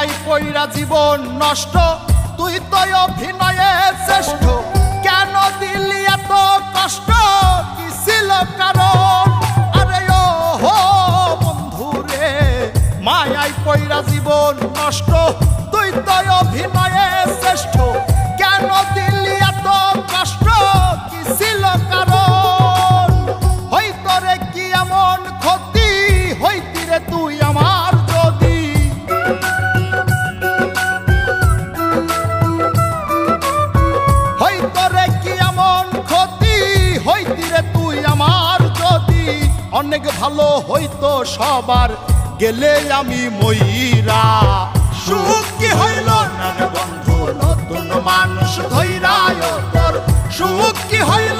মায়াই পইরা জীবন নষ্ট, তুই তো অভিনয়ে শ্রেষ্ঠ। কেন দিলি এত কষ্ট? কি ছিল কারণ? আরে ও হো বন্ধুরে কইরা জীবন নষ্ট, তুই তো অভিনয়ে অনেক ভালো হইতো সবার। গেলে আমি ময়রা সুখ কি হইল? না বন্ধু, নতুন মানুষ ধৈরায় সুখ কি হইল?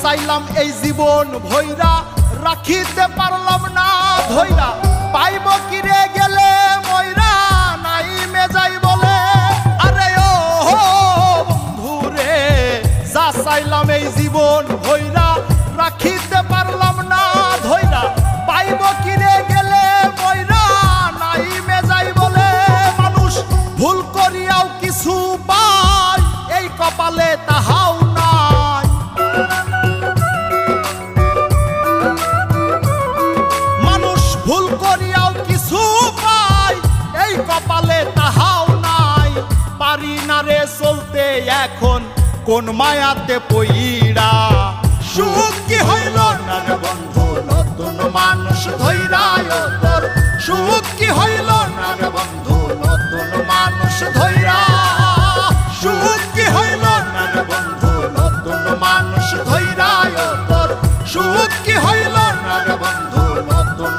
চাইলাম এই জীবন ভৈরা রাখিতে পারলাম না ধৈরা পাইব কিরে গেলে হাও নাই, পারি না রে চলতে এখন, কোন মায়াতে পইরা সুখ কি হইল বন্ধু, নতুন মানুষ ধৈরা সুখ কি হইল বন্ধু, নতুন মানুষ ধৈরা মানুষ ধৈরা তোর সুখ কি হইল বন্ধু, নতুন